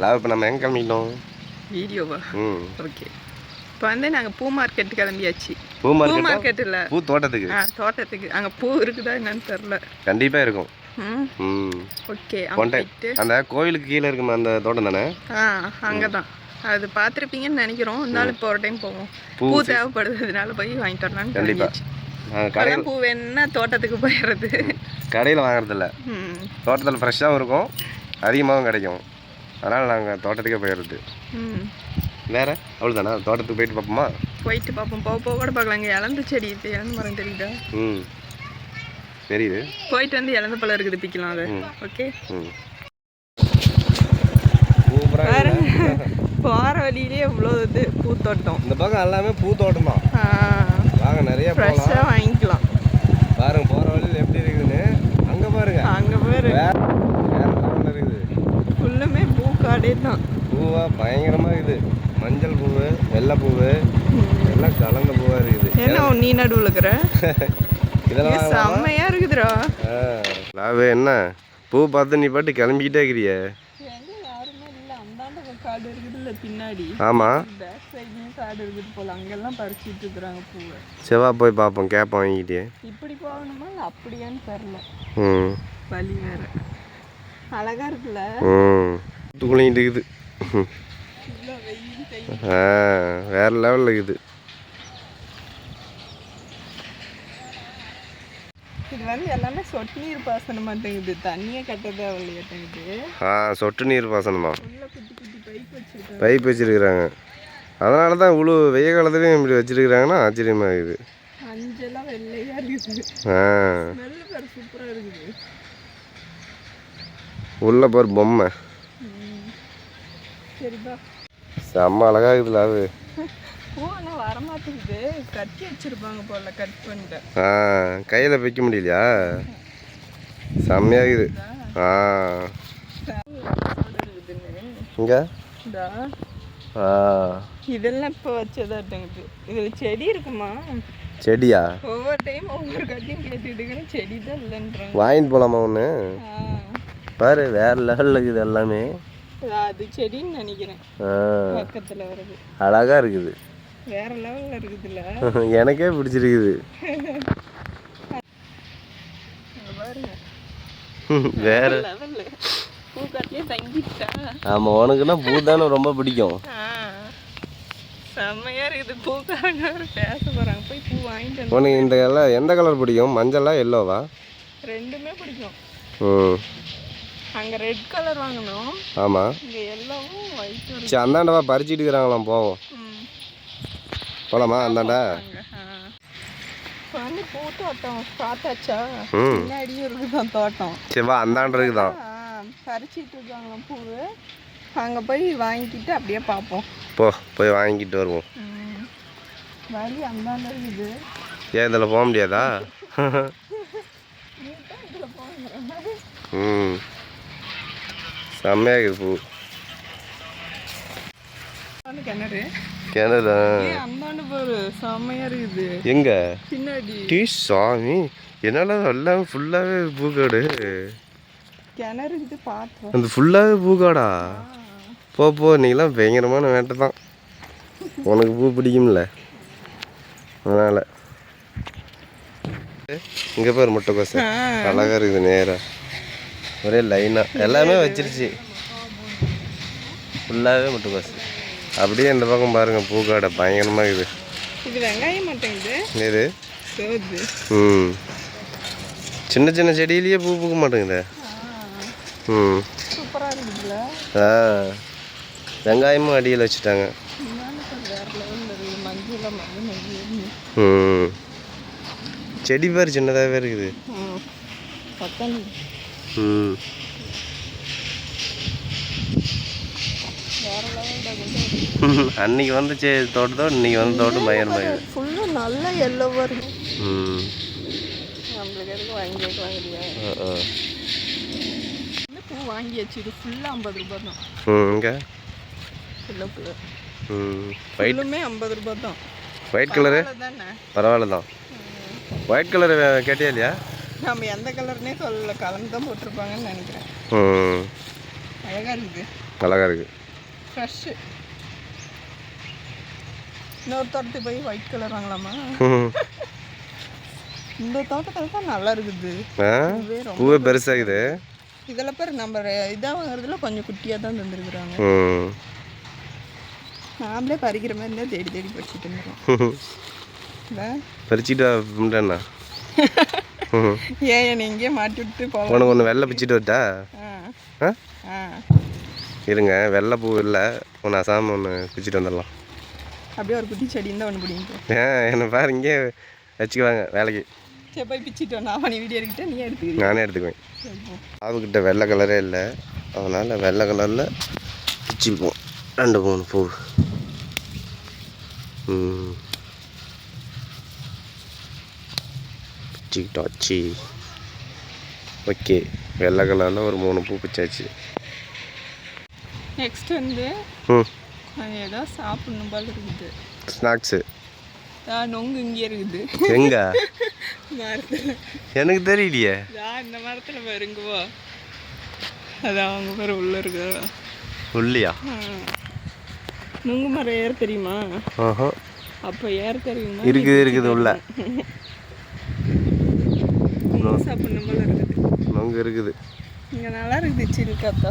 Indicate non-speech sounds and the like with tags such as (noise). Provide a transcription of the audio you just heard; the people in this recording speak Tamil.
லாவ் இப்போ நம்ம எங்கே கிளம்பிட்டோம்? வீடியோவா? ம். ஓகே. இப்போ வந்து நாங்கள் பூ மார்க்கெட் கிளம்பியாச்சு. பூ மார்க்கெட் மார்க்கெட் இல்லை பூ தோட்டத்துக்கு. ஆ தோட்டத்துக்கு. அங்கே பூ இருக்குதா என்னன்னு தெரில கண்டிப்பாக இருக்கும். ம். ம். ஓகே அந்த கோயிலுக்கு கீழே இருக்குமே அந்த தோட்டம் தானே? ஆ அங்கே தான் அது பார்த்துருப்பீங்கன்னு நினைக்கிறோம். இருந்தாலும் இப்போ ஒரு டைம் போவோம். பூ பூ தேவைப்படுறதுனால போய் வாங்கிட்டு வரலான்னு கண்டிப்பா. கிளம்பியாச்சு நாங்கள் கடையில் பூ வேணும்னா தோட்டத்துக்கு போயிடுறது. கடையில் வாங்குறதில்ல. ம். தோட்டத்தில் ஃப்ரெஷ்ஷாகவும் இருக்கும். அதிகமாகவும் கிடைக்கும். அதனால் நாங்கள் தோட்டத்துக்கே போயிடுறது ம். வேற? அவ்வளோதானா தோட்டத்துக்கு போயிட்டு பார்ப்போமா? போயிட்டு பார்ப்போம். போக போக கூட பார்க்கலாம். இங்கே இழந்த செடி இது இழந்த மரம் தெரியுதா? ம். தெரியுது. போயிட்டு வந்து இழந்த பழம் இருக்குது பிக்கலாம் அதை. ஓகே. ம். பாருங்க போகிற வழியிலே இவ்வளோ இது பூத்தோட்டம். இந்த பக்கம் எல்லாமே பூ தோட்டம் தான் வாங்க நிறைய ஃப்ரெஷ்ஷாக வாங்கிக்கலாம். பாருங்க போகிற வழியில் எப்படி இருக்குதுன்னு அங்கே பாருங்க. அங்கே பேர் வேற வேற லெவலில் இருக்குது ஃபுல்லுமே பூ காடே தான். பூவா பயங்கரமாக இருக்குது. மஞ்சள் பூவு வெள்ளை பூவு எல்லாம் கலந்த பூவாக இருக்குது. என்ன நீ நடுவில் இருக்கிற (laughs) இதெல்லாம் இது செம்மையா இருக்குதுடா. லாவே என்ன? பூ பார்த்து நீ பாட்டு கிளம்பிக்கிட்டே இருக்கிறியே. எங்க யாருமே இல்லை. அந்தாண்ட காடு பின்னாடி. ஆமாம் பேக் சைட்லேயும் காடு இருக்குது போல. அங்கெல்லாம் பறிச்சிட்டு இருக்கிறாங்க பூவை. செவ்வா போய் பார்ப்போம். கேப்போம் வாங்கிக்கிட்டே இப்படி போகணுமா? இல்லை அப்படியான்னு தெரில ம். வழி வேற. அழகா இருக்குல்ல? ம். குளிங்கிட்டு இருக்குது. ஆ வேற லெவலில் இருக்குது. இது வந்து எல்லாமே சொட்டு நீர் பாசன மாட்டேங்குது தண்ணியே கட்ட தேவையில்லையாட்டேங்குது ஆ சொட்டு நீர் பாசனமா? பைப் வச்சிருக்கிறாங்க. அதனால தான் இவ்வளோ வெய்ய காலத்துலேயும் இப்படி வச்சிருக்கிறாங்கன்னா ஆச்சரியமாக இருக்குது. அஞ்செல்லாம் வெள்ளையா இருக்குது. ஆ. ஸ்மெல்லு பேர் சூப்பரா இருக்குது. உள்ள பாரு பொம்மை. சரிப்பா. செம்ம அழகா இருக்குதுல அது. பூ ஆனால் வரமாட்டேங்குது. கட்டி வச்சிருப்பாங்க போல கட் ஆ கையில் வைக்க முடியலையா? செம்மையாக இருக்குது. ஆ. இங்கே? இந்தா. ஆ. இதெல்லாம் இப்போ வச்சதாட்டங்குது இதில் செடி இருக்குமா? செடியா? ஒவ்வொரு டைம் ஒவ்வொரு கட்டியும் கேட்டுட்டு செடி தான் இல்லைன்றாங்க. வாங்கிட்டு போகலாமா ஒன்று. பாரு வேற லெவலில் இருக்குது எல்லாமே. அது செடின்னு நினைக்கிறேன். பக்கத்தில் வருது. அழகா இருக்குது. வேற லெவலில் இருக்குதுல்ல. (laughs) எனக்கே பிடிச்சிருக்குது. (laughs) வேற. ஆமாம் உனக்குன்னா பூ தானே ரொம்ப பிடிக்கும். செம்மையா இருக்குது. பூக்காரங்க வேற பேச போறாங்க. போய் பூ வாங்கிட்டு வந்து உனக்கு இந்த கலர் எந்த கலர் பிடிக்கும்? மஞ்சளா எல்லோவா ரெண்டுமே பிடிக்கும். ம். அங்க ரெட் கலர் வாங்கணும். ஆமாம் இங்க எல்லாவும் ஒயிட் சரி அந்தாண்டவா பறிச்சிட்டு இருக்கிறாங்களாம் போவோம். ம். போலாமா அந்தாண்டா. இப்ப வந்து பூ தோட்டம் பார்த்தாச்சா? ம். பின்னாடியும் இருக்குதான் தோட்டம். சரி வா அந்தாண்ட இருக்குதான். பறிச்சிட்டு இருக்காங்களாம் பூவு. அங்க போய் வாங்கிக்கிட்டு அப்படியே பார்ப்போம். போ போய் வாங்கிட்டு வருவோம். வழி அந்தாண்ட இருக்குது. ஏன் இதில் போக முடியாதா? ம். செம்மையாக இருக்குது பூ. கிணறு. கிணறு? எங்கே? டீ சாமி. என்னடா எல்லாம் ஃபுல்லாகவே பூக்காடு. கிணறு அந்த ஃபுல்லாகவே பூக்காடா. போ போ. நீலாம் பயங்கரமான வேட்டை தான். உனக்கு பூ பிடிக்கும்ல. அதனால். இங்கே பாரு முட்டைக்கோசை அழகாக இருக்குது நேரா. ஒரே லைனாக எல்லாமே வச்சிருச்சு. ஃபுல்லாகவே முட்டைக்கோசு அப்படியே இந்த பக்கம் பாருங்க பூக்காடை பயங்கரமாக இருக்குது. இது வெங்காயம் மாட்டேங்குது இது? ம். சின்ன சின்ன செடியிலேயே பூ பூக்க மாட்டேங்குதே. ம். ஆ. வெங்காயமும் அடியில் வச்சுட்டாங்க. ம். செடி பேர் சின்னதாகவே இருக்குது. அன்னைக்கு வந்து சே தோட்டத்தோடு இன்னைக்கு வந்து தோட்டம் பயங்கரமாக இருக்குது ஃபுல்லாக நல்லா எல்லோவாக இருக்கும் நம்மளுக்கு எதுக்கு வாங்கி வாங்கலையா பூ வாங்கியாச்சு இது ஃபுல்லாக ஐம்பது ரூபாய் தான். இங்கே? ஃபுல்லுமே ஐம்பது ரூபாய் தான். ஒயிட் கலரு பரவாயில்ல தான்? ஒயிட் கலர் கேட்டியா இல்லையா? நம்ம எந்த கலர்னே சொல்லல. கலந்து தான் போட்டிருப்பாங்கன்னு நினைக்கிறேன். ம். அழகாக இருக்குது. அழகா இருக்கு. ஃப்ரெஷ்ஷு இன்னொரு தோட்டத்துக்கு போய் ஒயிட் கலர் வாங்கலாமா? இந்த தோட்டத்தில் தான் நல்லா இருக்குது. பூவே பெருசாகுது. இதில் பேர் நம்ம இதாக வாங்குறதுல கொஞ்சம் குட்டியாக தான் தந்துருக்குறாங்க. நாமளே பறிக்கிற மாதிரி இருந்தால் தேடி தேடி பறிச்சுட்டு இல்லை பறிச்சிட்டு வந்தேண்ணா (laughs) (laughs) ஏன் என்னை இங்கேயே மாட்டி விட்டு போகலாம்? உனக்கு ஒன்று வெள்ளை பிச்சுட்டு ஆ. இருங்க வெள்ளை பூ இல்லை. ஒன்று அசாம ஒன்று பிச்சுட்டு வந்துடலாம். அப்படியே ஒரு குட்டி செடி இருந்தால் ஒன்று பிடிங்கிட்டு ஏன் என்னை பாரு இங்கே வச்சுக்குவாங்க வேலைக்கு. சரி போய் பிச்சுட்டு வா. நான் நீ வீடியோ எடுக்கிட்டே நீ எடுத்துக்கிறீங்க நானே எடுத்துக்குவேன். அவகிட்ட வெள்ளை கலரே இல்லை. அதனால் வெள்ளை கலரில் பிச்சுப்போம் ரெண்டு மூணு பூ. ம். பிச்சுக்கிட்டாச்சு ஓகே. வெள்ளை கலரில் ஒரு மூணு பூ பிச்சாச்சு. நெக்ஸ்ட் வந்து ஏதோ சாப்பிடணும் போல இருக்குது. ஸ்நாக்ஸு. நொங்கு இங்கே இருக்குது. எங்க? (laughs) மரத்தில். எனக்கு தெரியலையே. இந்த மரத்தில் பாருங்கவோ அதான் அவங்க பேர் உள்ள இருக்கு. உள்ளியா. நுங்கு மரம் ஏற தெரியுமா? அப்போ ஏற தெரியுமா? இருக்குது இருக்குது உள்ள. (laughs) சாப்பிடணும். போல இருக்குது. அங்கே இருக்குது. இங்கே நல்லா இருக்குது சில்காத்தா